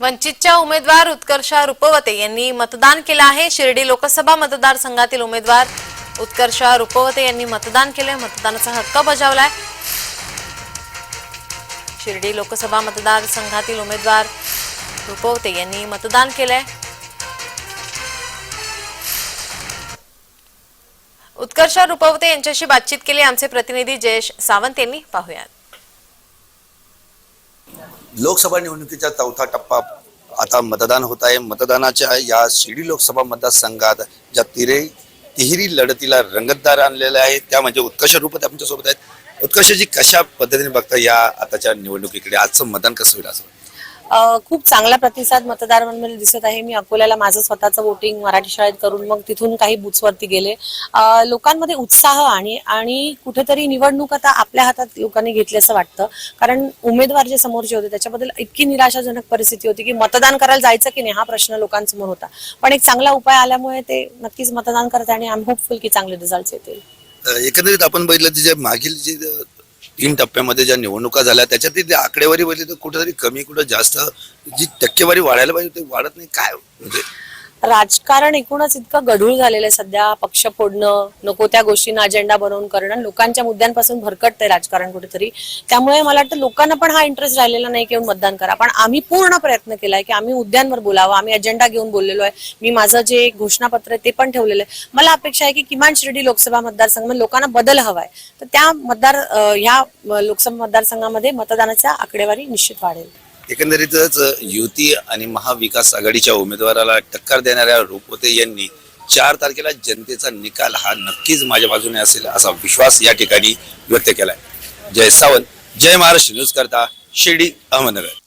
वंचितच्या उमेदवार उत्कर्षा रुपवते यांनी मतदान केलं आहे. शिर्डी लोकसभा मतदारसंघातील उमेदवार उत्कर्षा रुपवते यांनी मतदान केलंय. मतदानाचा हक्क बजावलाय. शिर्डी लोकसभा मतदारसंघातील उमेदवार रुपवते यांनी मतदान केलंय. उत्कर्षा रुपवते यांच्याशी बातचीत केली आमचे प्रतिनिधी जयेश सावंत यांनी. पाहुयात. लोकसभा निवडणुकीचा चौथा टप्पा आता मतदान होत आहे. मतदानाच्या या शिर्डी लोकसभा मतदारसंघात ज्या तिरे तिहेरी लढतीला रंगतदार आणलेले आहे त्या म्हणजे उत्कर्ष रूपात आमच्यासोबत आहेत. उत्कर्षजी कशा पद्धतीने बघता या आताच्या निवडणुकीकडे? आजचं मतदान कसं होईल असं? खूप चांगला प्रतिसाद मतदारांमध्ये दिसत आहे. मी अकोल्याला माझं स्वतःचं वोटिंग मराठी शाळेत करून मग तिथून काही बुथ्सवरती गेले. लोकांमध्ये उत्साह आणि आणि कुठेतरी निवडणूक आता आपल्या हातात लोकांनी घेतली असं वाटतं. कारण उमेदवार जे समोरचे होते त्याच्याबद्दल इतकी निराशाजनक परिस्थिती होती की मतदान करायला जायचं की नाही हा प्रश्न लोकांसमोर होता. पण एक चांगला उपाय आल्यामुळे ते नक्कीच मतदान करत आणि आम्ही होपफुल की चांगले रिझल्ट येतील. एकंदरीत आपण बघितलं जे मागील जे तीन टप्प्यामध्ये ज्या निवडणुका झाल्या त्याच्यात ती आकडेवारी बघितली तर कुठेतरी कमी कुठं जास्त जी टक्केवारी वाढायला पाहिजे ते वाढत नाही. काय म्हणजे राजकारण एकूणच इतकं गढूळ झालेलं आहे सध्या पक्ष फोडणं नको त्या गोष्टींना अजेंडा बनवून करणं लोकांच्या मुद्द्यांपासून भरकटतंय राजकारण कुठेतरी. त्यामुळे मला वाटतं लोकांना पण हा इंटरेस्ट राहिलेला नाही की येऊन मतदान करा. पण आम्ही पूर्ण प्रयत्न केलाय की आम्ही मुद्द्यांवर बोलावं आम्ही अजेंडा घेऊन बोललेलो आहे. मी माझं जे घोषणापत्र आहे ते पण ठेवलेलं आहे. मला अपेक्षा आहे की किमान शिर्डी लोकसभा मतदारसंघामध्ये लोकांना बदल हवाय. तर त्या मतदार ह्या लोकसभा मतदारसंघामध्ये मतदानाच्या आकडेवारी निश्चित वाढेल. एकंदरीतच युती आणि महाविकास आघाडीच्या उमेदवाराला टक्कर देणाऱ्या रुपवते यांनी चार तारखेला जनतेचा निकाल हा नक्कीच माझ्या बाजूने असेल असा विश्वास या ठिकाणी व्यक्त केलाय. जय सावंत जय महाराष्ट्र न्यूज करता शिर्डी अहमदनगर.